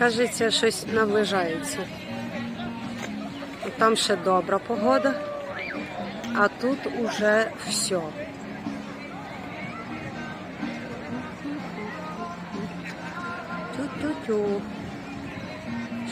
Кажеться, щось наближається. Там ще добра погода, а тут уже все. Тю-тю-тю.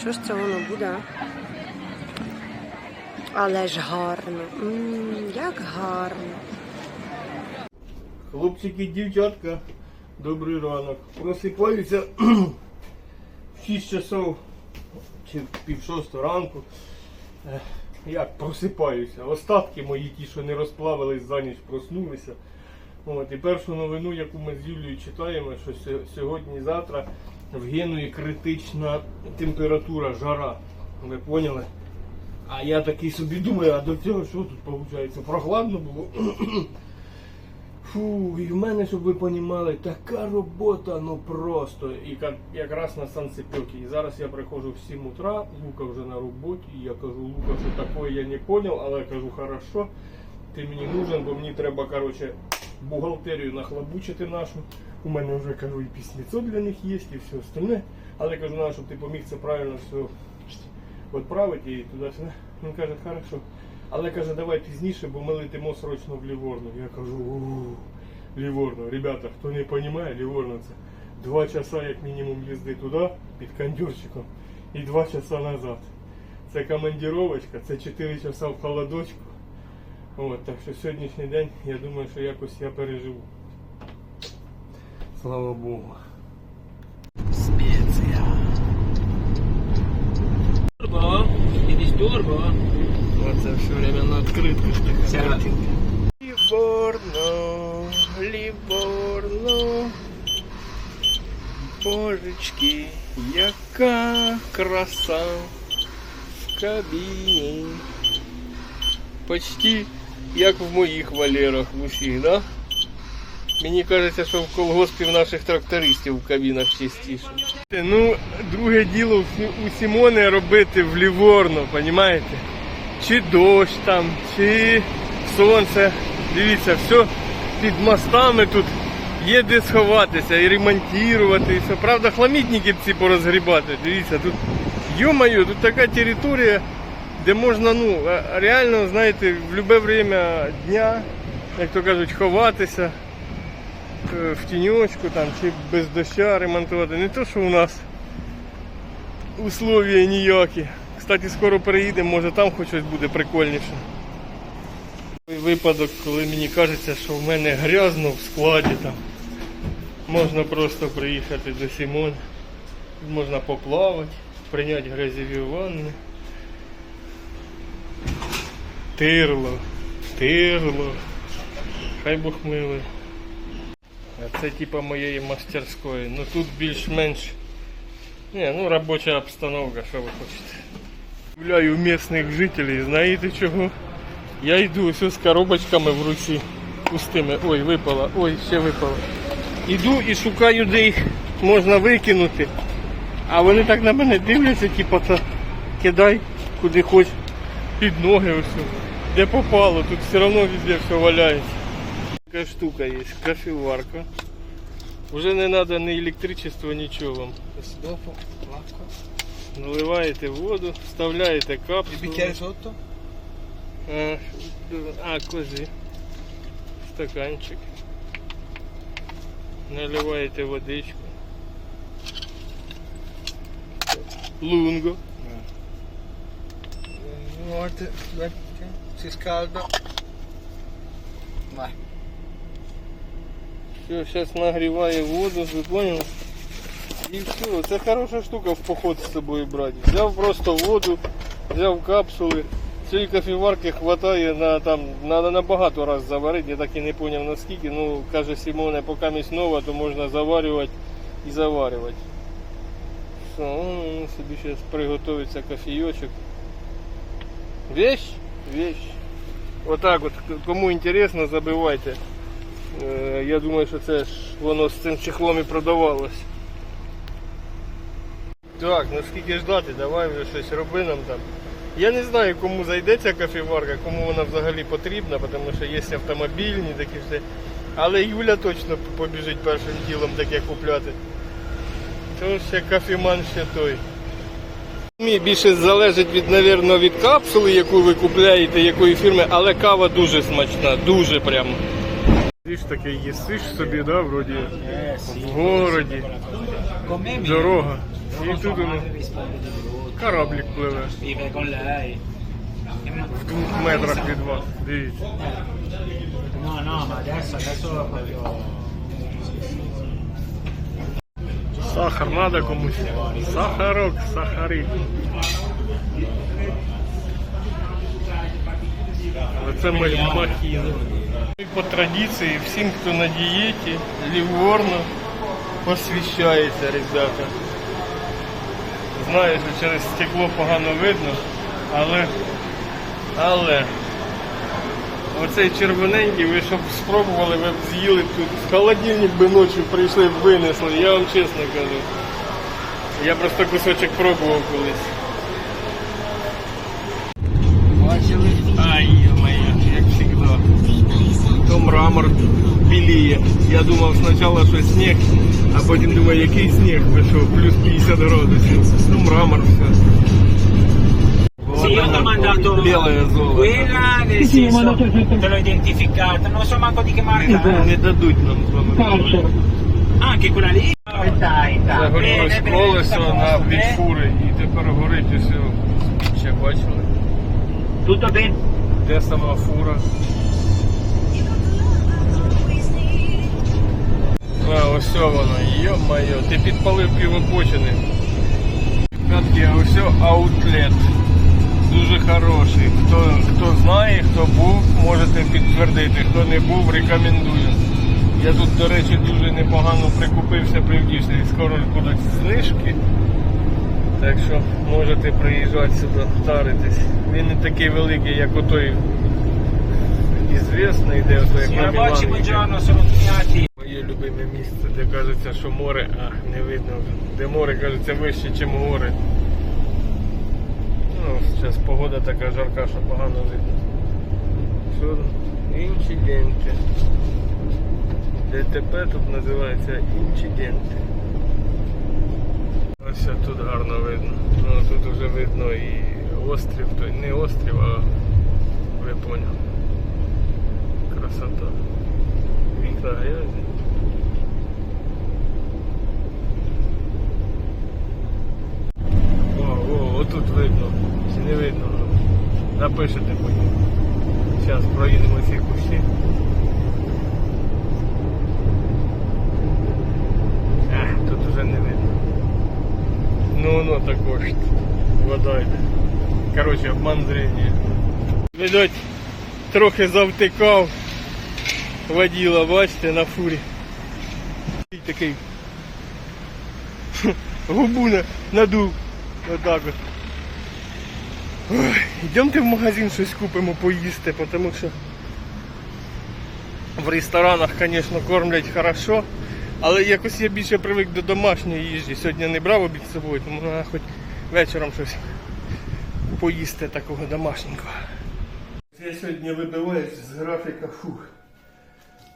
Що ж це воно буде? Але ж гарно. М, як гарно. Хлопчики, дівчатка, добрий ранок. Просипаюся 6 часов чи пів шостого ранку. Як просипаюся? Остатки мої ті, що не розплавились за ніч, проснулися. От, і першу новину, яку ми з Юлією читаємо, що сьогодні-завтра в Генуї критична температура, жара. Ви поняли? А я такий собі думаю, а до цього що тут виходить? Прохладно було. Фу, і в мене, щоб ви понімали, така робота, ну просто. І як, якраз на санцепьокі. І зараз я приходжу в 7 утра, Лука вже на роботі, і я кажу, Лука, що такое я не понял, але я кажу, хорошо, ти мені нужен, бо мені треба, короче, бухгалтерію нахлобучити нашу. У мене вже кажу, і письмецо для них є, і все остальне. Але я кажу, надо, щоб ти поміг це правильно все відправити і туди-сюди. Він каже, хорошо. Але каже, давай пізніше, бо ми летимо срочно в Ліворно. Я кажу, «У, Ліворно. Ребята, хто не розуміє, Ліворно це два часа як мінімум їзди туди, під кондюрчиком, і два часа назад. Це командировочка, це 4 часа в холодочку. От, так що сьогоднішній день, я думаю, що якось я переживу. Слава Богу. Картинка. Ліворно, ліворно. Божечки, яка краса в кабіні. Почти як в моїх валерах в усіх, да? Мені кажеться, що в колгоспі в наших трактористів в кабінах частіше. Ну, друге діло у Сі- Сімони робити в Ліворно, понімаєте? Чи дощ там, чи сонце. Дивіться, все під мостами тут є де сховатися і ремонтувати, і все. Правда, хламітники ці порозгрібати. Дивіться, тут, йо-моє, тут така територія, де можна, ну, е, реально, знаєте, в будь-яке время дня, як то кажуть, ховатися е, в тіньочку там, чи без доща ремонтувати. Не то, що у нас условия ніякі. Кстати, скоро переїдемо, може там хоч щось буде прикольніше. Випадок, коли мені кажеться, що в мене грязно в складі там. Можна просто приїхати до Сімон, можна поплавати, прийняти грязеві ванни. Тирло, тирло. Хай Бог милий. А це типа моєї мастерської. Ну тут більш-менш. Не, ну робоча обстановка, що ви хочете. Гуляю місцевих жителів, знаєте чого? Я йду ось з коробочками в руці пустими. Ой, випала, ой, ще випала. Іду і шукаю, де їх можна викинути. А вони так на мене дивляться, типу, це кидай куди хоч під ноги ось. Де попало, тут все одно везде все валяється. Така штука є, кофеварка. Уже не треба ні електричества, нічого вам. Наливаєте воду, вставляєте капсулу. Bicchiere sotto? А, а, кози. Стаканчик. Наливаєте водичку. Лунго. Una volta si scalda. Vai. Все, зараз нагріває воду, ви поняли? І все, це хороша штука в поход з собою брати. Взяв просто воду, взяв капсули. Цієї кофеварки вистачає на там, надо на багато раз заварити, я так і не зрозумів наскільки. Ну, каже Сімоне, поки місь нова, то можна заварювати і заварювати. Все, ну, собі зараз приготується кофійочок. Вещь, вещь. Отак от, кому інтересно, забивайте. Е, Я думаю, що це ж воно з цим чехлом і продавалось. Так, ну скільки ждати, давай вже щось роби нам там. Я не знаю, кому зайде ця кофеварка, кому вона взагалі потрібна, тому що є автомобільні такі все. Але Юля точно побіжить першим ділом таке купляти. То ще кофеман ще той. Мені більше залежить від, навірно, від капсули, яку ви купляєте, якої фірми, але кава дуже смачна, дуже прямо. Ти ж таке їсиш собі, да, вроді, в городі, mi дорога. І тут воно. кораблік пливе Vive con lei. в двох метрах від вас. Дивіться. No, no, ma adesso, adesso proprio... Сахар надо комусь. Сахарок, сахарик. Оце ми махіни. І По традиції всім, хто на дієті, ліворно посвіщається, ребята. Знаю, що через стекло погано видно, але, але оцей червоненький, ви щоб спробували, ви б з'їли тут. В холодильник би ночі прийшли винесли, я вам чесно кажу. Я просто кусочок пробував колись. Бачили? Ай, моя, як завжди. То мрамор біліє. Я думав спочатку, що сніг, а потім думаю, який сніг пішов, плюс 50 градусів. Ну мрамор все. Sì, io ti ho mandato Белое quella, nel senso, te l'ho identificata, non so manco di che marca. è. Не дадуть нам з вами. Anche quella lì? Dai, dai. Загорілось колесо на від фури і тепер горить усе. Ще бачили? Tutto bene? Де сама фура? А, ось воно, йо-моє, ти підпалив півопочини. П'ятки, ось аутлет. Дуже хороший. Хто хто знає, хто був, можете підтвердити, хто не був, рекомендую. Я тут, до речі, дуже непогано прикупився привдівся і скоро будуть знижки. Так що можете приїжджати сюди, втаритись. Він не такий великий, як отой ізвісний, де отой. Рабачі Маджано 45 любиме місце, де кажеться, що море, а не видно вже. Де море кажеться вище, ніж гори. Ну, зараз погода така жарка, що погано видно. Що? Інциденти. ДТП тут називається інциденти. Ось тут гарно видно. Ну тут вже видно і острів, то не острів, а ви поняли. Красота. Вікна грязні. О, о, отут видно. Чи не видно? Напишете потім. Зараз проїдемо ці кущі. Ех, тут уже не видно. Ну воно також. Вода йде. Коротше, обман зрення. Видать, трохи завтикав воділа, бачите, на фурі. І такий губу на- надув. Отак от. Йдемте в магазин щось купимо поїсти, тому що в ресторанах, звісно, кормлять хорошо, але якось я більше привик до домашньої їжі. Сьогодні не брав обід з собою, тому треба хоч вечором щось поїсти такого домашнього. Я сьогодні вибиваюсь з графіка фух.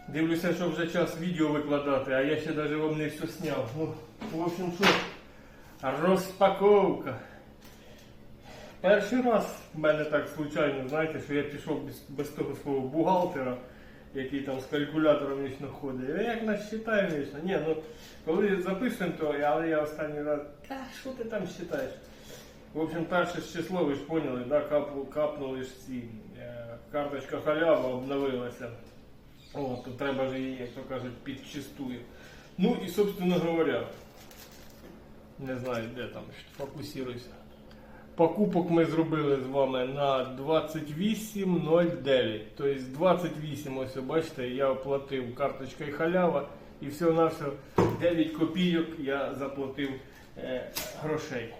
Дивлюся, що вже час відео викладати, а я ще навіть вам не все зняв. Ну, в общем, що, розпаковка. Перший раз в мене так случайно, знаєте, що я пішов без, без того свого бухгалтера, який там з калькулятором вічно ходить. Я як нас считаю вічно. Ні, ну коли записуємо, то але я останній раз. Та що ти там считаєш? В общем, перше ж число, ви ж поняли, да, кап, капнули ж ці. е, Карточка халява обновилася. О, то треба ж її, як то кажуть, підчистую. Ну і, собственно говоря, не знаю, де там, фокусируйся. Покупок ми зробили з вами на 28.09. Тобто 28, ось бачите, я оплатив карточкою халява і все 9 копійок я заплатив е, грошей.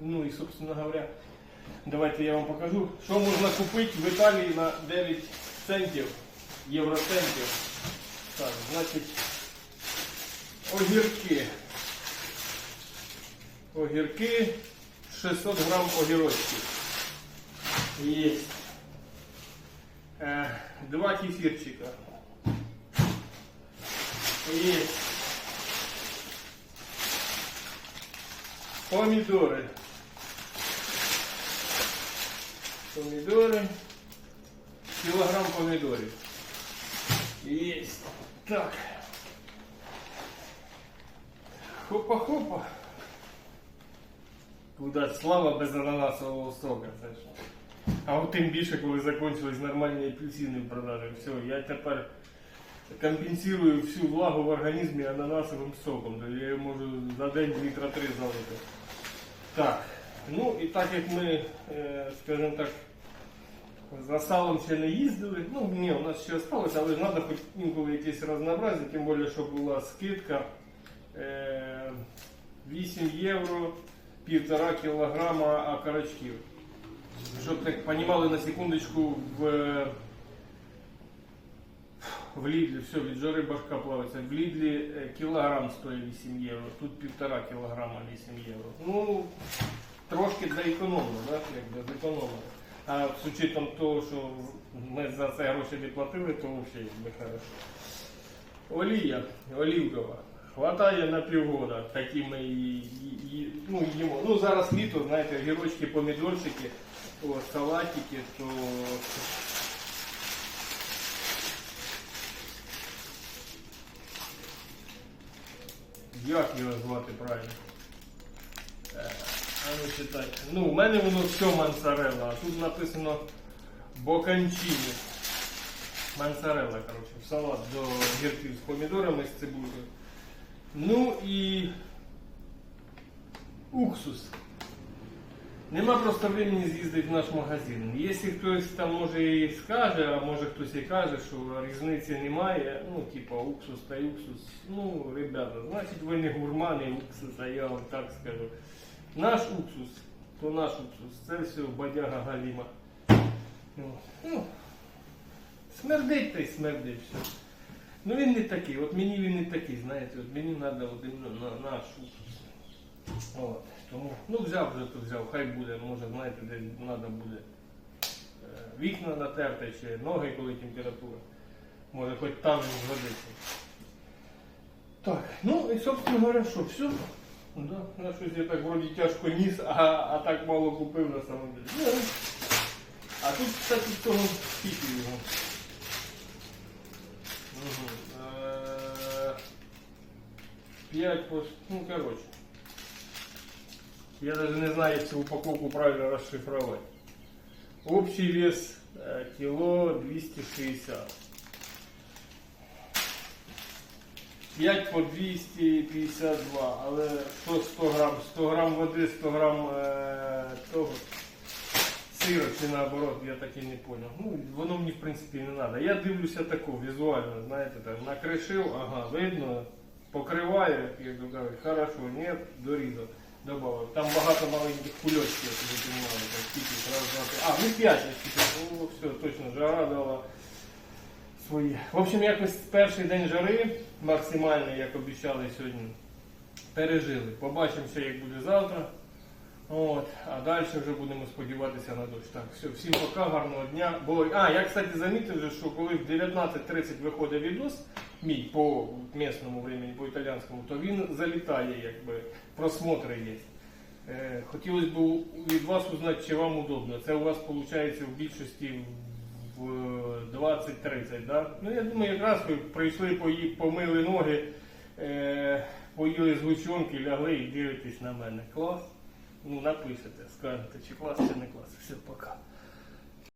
Ну і, собственно говоря, давайте я вам покажу, що можна купити в Італії на 9 центів, євроцентів. Так, значить, огірки. Огірки, 600 грам огірочків. Є. Е, два кефірчика. Є. помідори. Помідори. Кілограм помідорів. Єсть. Так. Хопа-хопа. Куда слава без ананасового сока. Це. А от тим більше, коли закінчились нормальні апельсини в продажі. Все, я тепер компенсую всю влагу в організмі ананасовим соком. Я її можу за день літра три залити. Так. Ну і так як ми, е, скажімо так, за салом ще не їздили. Ну, ні, у нас ще залишилося, але ж треба хоч інколи якесь разнообразие, тим більше, щоб була скидка е, 8 євро, півтора кілограма окорочків. Щоб так розуміли на секундочку в, в Лідлі, все, від жори башка плавиться. В Лідлі е, кілограм стоїть 8 євро, тут півтора кілограма 8 євро. Ну, трошки заекономно, да? якби зекономили. А з учетом того, що ми за це гроші не платили, то взагалі якби хорошо. Олія, олівкова. Хватає на півгода, такі ми і, і, і- ну, їмо. Ну зараз літо, знаєте, гірочки, помідорчики, о, салатики, то як його звати правильно? Е, А ну читай. Ну, у мене воно все моцарелла, а тут написано боканчині. Моцарелла, коротше, салат до гірків з помідорами з цибулею. Ну і уксус. Нема просто времени з'їздити в наш магазин. Якщо хтось там може і скаже, а може хтось і каже, що різниці немає, ну типа уксус та уксус. Ну, ребята, значить ви не гурмани уксуса, я вам так скажу. Наш уксус, то наш уксус, це все бадяга галіма. Ну, смердить та й смердить все. Ну він не такий, от мені він не такий, знаєте, от мені треба іменно на, наш уксус. От, тому, ну взяв вже то взяв, хай буде, може, знаєте, де треба буде е, вікна натерти чи ноги, коли температура. Може хоч там не згодиться. Так, ну і собственно говоря, що, все. Да, я щось я так вроді тяжко ніс, а, а так мало купив на самом деле. Ну, а тут, кстати, цього скільки його. 5 пош... Ну, короче. Я даже не знаю, если упаковку правильно расшифровать. Общий вес э, кило 260. 5 по 252, але 100, 100 грам, 100 грам води, 100 грам е, того сира чи наоборот, я так і не зрозумів. Ну, воно мені в принципі не треба. Я дивлюся таку візуально, знаєте, так, накришив, ага, видно покриває, як то кажуть, хорошо, ні, дорізав. Добавив. Там багато маленьких кульочків, як ви розуміли, там скільки, раз, два, три. А, ну 5 скільки. О, все, точно, жара дала свої. В общем, якось перший день жари, максимальний, як обіцяли сьогодні, пережили. Побачимося, як буде завтра. От, а далі вже будемо сподіватися на дощ. Так, все, всім пока, гарного дня. Бо, а, я, кстати, замітив, що коли в 19.30 виходить відос, мій по місному времени, по італійському, то він залітає, якби просмотри є. Е, хотілося б від вас узнати, чи вам удобно. Це у вас виходить в більшості в 20-30, да? Ну я думаю, якраз ви прийшли, помили ноги, е, поїли згущенки, лягли і дивитесь на мене. Клас. Ну, напишете, скажете, чи клас, чи не клас. Все, пока.